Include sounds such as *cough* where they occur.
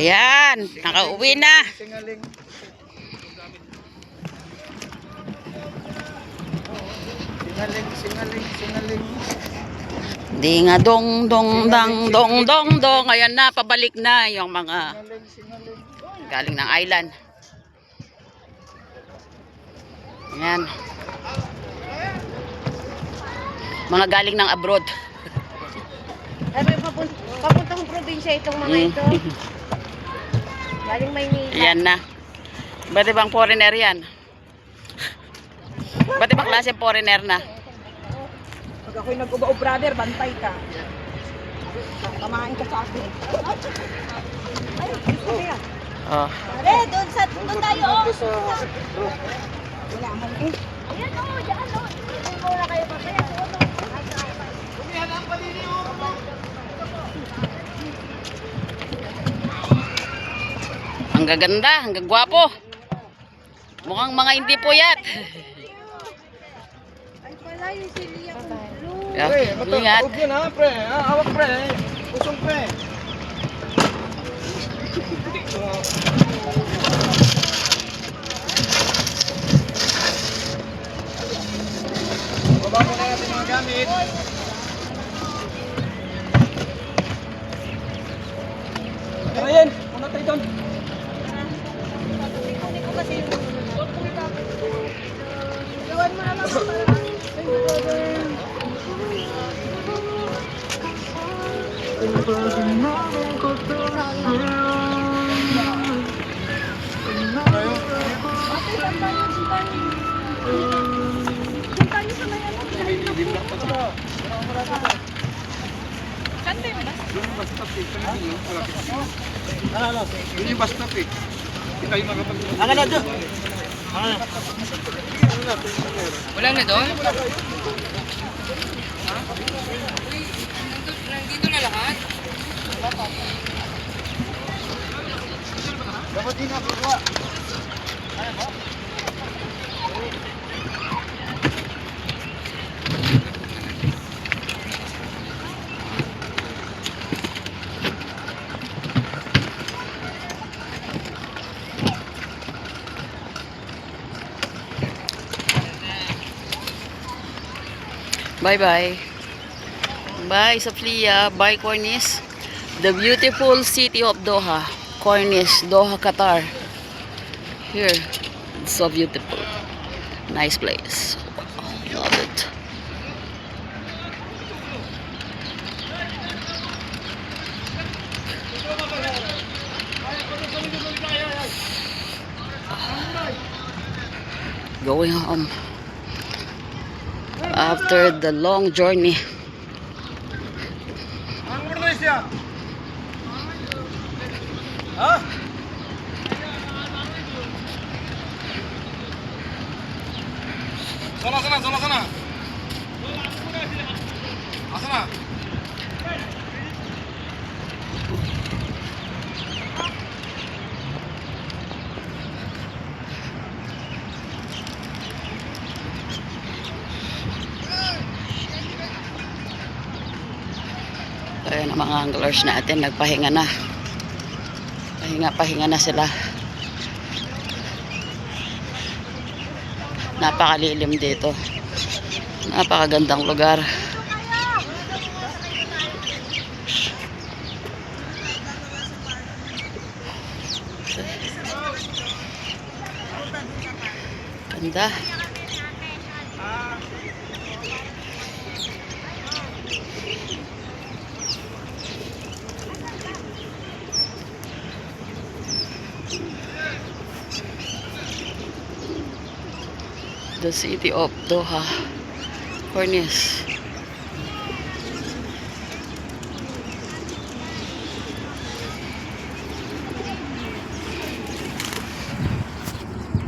Ayan, nakauwi na. Singaling. Singaling, singaling, singaling. Di nga dong dong dang dong dong dong. Ayan na, pabalik na yung mga galing ng island. Ayan. Mga galing ng abroad. Ay, may papun- papuntang probinsya itong mga Mm. ito. *laughs* Galing Maynila. Ayan na. Ba't ibang foreigner yan? Ba't ibang klase foreigner na? Pag ako'y nag-uba brother, bantay ka. Tamahin ka sa akin. Ay, gusto ko yan. Oh. Pare, doon sa, doon tayo. oh. Wala man eh. Ayan o, dyan o. Hindi mo na kayo papaya. Ang gaganda, ang gagwapo. Mukhang mga hindi puyat. Ay, pala yung si Lia Kulo. Yeah, Pre, mata- ingat. Huwag yun ha, pre. Ha, hawak pre. Pusong pre. *laughs* Ate, saan tayo? Saan tayo? Saan tayo sa may ano? Saan tayo ba? Yung stop eh. Kanina yung malapit. Ano, ano? Yun yung stop eh. Hindi tayo makapag... Ano na dyan? Wala na doon? Bye-bye. Bye, Saflia. Bye, Cornish. The beautiful city of Doha. Cornish, Doha, Qatar. Here. It's so beautiful. Nice place. Love it. Going home after the long journey. Ha? Sana, sana, sana, sana. Asana. Ayan ang mga anglers natin, nagpahinga na. Pahinga-pahinga na sila. Napakalilim dito. Napakagandang lugar. Ganda. The city of Doha. Cornish.